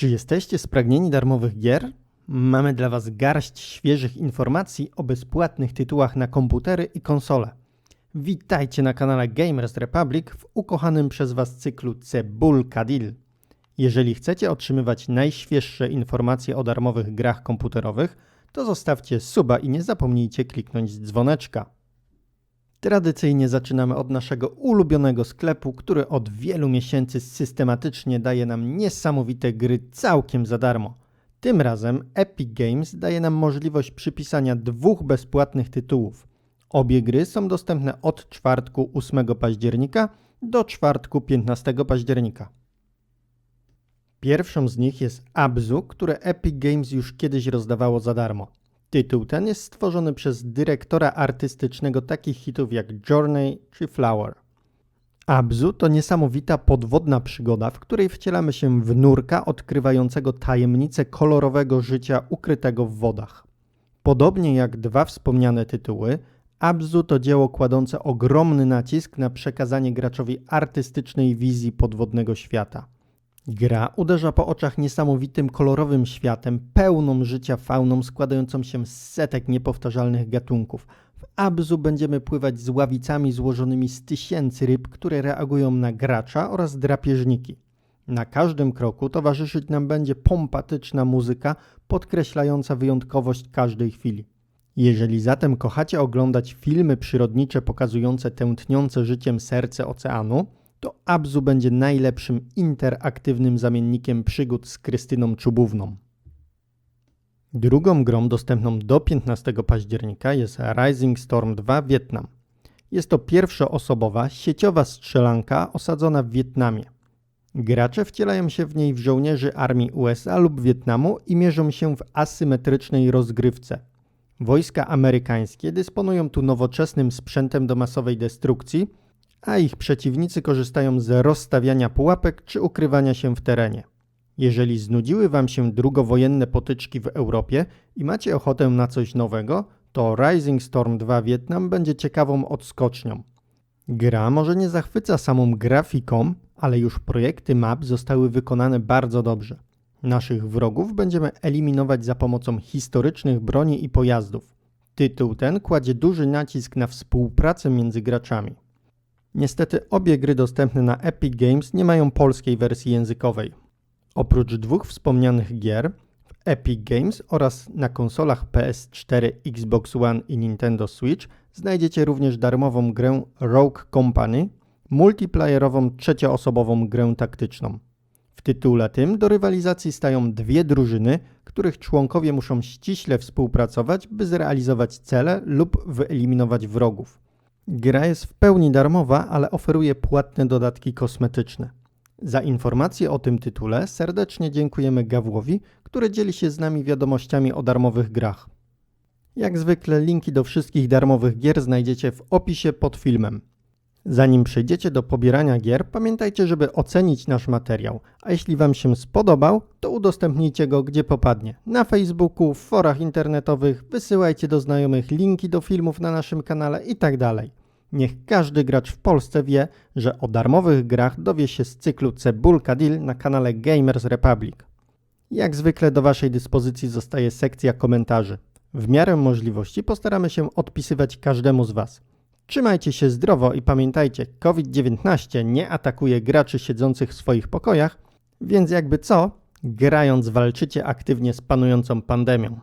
Czy jesteście spragnieni darmowych gier? Mamy dla Was garść świeżych informacji o bezpłatnych tytułach na komputery i konsole. Witajcie na kanale Gamers Republic w ukochanym przez Was cyklu Cebulka Deal. Jeżeli chcecie otrzymywać najświeższe informacje o darmowych grach komputerowych, to zostawcie suba i nie zapomnijcie kliknąć dzwoneczka. Tradycyjnie zaczynamy od naszego ulubionego sklepu, który od wielu miesięcy systematycznie daje nam niesamowite gry całkiem za darmo. Tym razem Epic Games daje nam możliwość przypisania dwóch bezpłatnych tytułów. Obie gry są dostępne od czwartku 8 października do czwartku 15 października. Pierwszą z nich jest Abzu, które Epic Games już kiedyś rozdawało za darmo. Tytuł ten jest stworzony przez dyrektora artystycznego takich hitów jak Journey czy Flower. Abzu to niesamowita podwodna przygoda, w której wcielamy się w nurka odkrywającego tajemnice kolorowego życia ukrytego w wodach. Podobnie jak dwa wspomniane tytuły, Abzu to dzieło kładące ogromny nacisk na przekazanie graczowi artystycznej wizji podwodnego świata. Gra uderza po oczach niesamowitym kolorowym światem, pełną życia fauną składającą się z setek niepowtarzalnych gatunków. W Abzu będziemy pływać z ławicami złożonymi z tysięcy ryb, które reagują na gracza oraz drapieżniki. Na każdym kroku towarzyszyć nam będzie pompatyczna muzyka podkreślająca wyjątkowość każdej chwili. Jeżeli zatem kochacie oglądać filmy przyrodnicze pokazujące tętniące życiem serce oceanu, to Abzu będzie najlepszym interaktywnym zamiennikiem przygód z Krystyną Czubówną. Drugą grą dostępną do 15 października jest Rising Storm 2 Wietnam. Jest to pierwszoosobowa, sieciowa strzelanka osadzona w Wietnamie. Gracze wcielają się w niej w żołnierzy armii USA lub Wietnamu i mierzą się w asymetrycznej rozgrywce. Wojska amerykańskie dysponują tu nowoczesnym sprzętem do masowej destrukcji – a ich przeciwnicy korzystają z rozstawiania pułapek czy ukrywania się w terenie. Jeżeli znudziły Wam się drugowojenne potyczki w Europie i macie ochotę na coś nowego, to Rising Storm 2 Wietnam będzie ciekawą odskocznią. Gra może nie zachwyca samą grafiką, ale już projekty map zostały wykonane bardzo dobrze. Naszych wrogów będziemy eliminować za pomocą historycznych broni i pojazdów. Tytuł ten kładzie duży nacisk na współpracę między graczami. Niestety obie gry dostępne na Epic Games nie mają polskiej wersji językowej. Oprócz dwóch wspomnianych gier, w Epic Games oraz na konsolach PS4, Xbox One i Nintendo Switch znajdziecie również darmową grę Rogue Company, multiplayerową trzecioosobową grę taktyczną. W tytule tym do rywalizacji stają dwie drużyny, których członkowie muszą ściśle współpracować, by zrealizować cele lub wyeliminować wrogów. Gra jest w pełni darmowa, ale oferuje płatne dodatki kosmetyczne. Za informacje o tym tytule serdecznie dziękujemy Gawłowi, który dzieli się z nami wiadomościami o darmowych grach. Jak zwykle linki do wszystkich darmowych gier znajdziecie w opisie pod filmem. Zanim przejdziecie do pobierania gier, pamiętajcie, żeby ocenić nasz materiał, a jeśli Wam się spodobał, to udostępnijcie go gdzie popadnie. Na Facebooku, w forach internetowych, wysyłajcie do znajomych linki do filmów na naszym kanale itd. Niech każdy gracz w Polsce wie, że o darmowych grach dowie się z cyklu Cebulka Deal na kanale Gamers Republic. Jak zwykle do Waszej dyspozycji zostaje sekcja komentarzy. W miarę możliwości postaramy się odpisywać każdemu z Was. Trzymajcie się zdrowo i pamiętajcie, COVID-19 nie atakuje graczy siedzących w swoich pokojach, więc jakby co, grając walczycie aktywnie z panującą pandemią.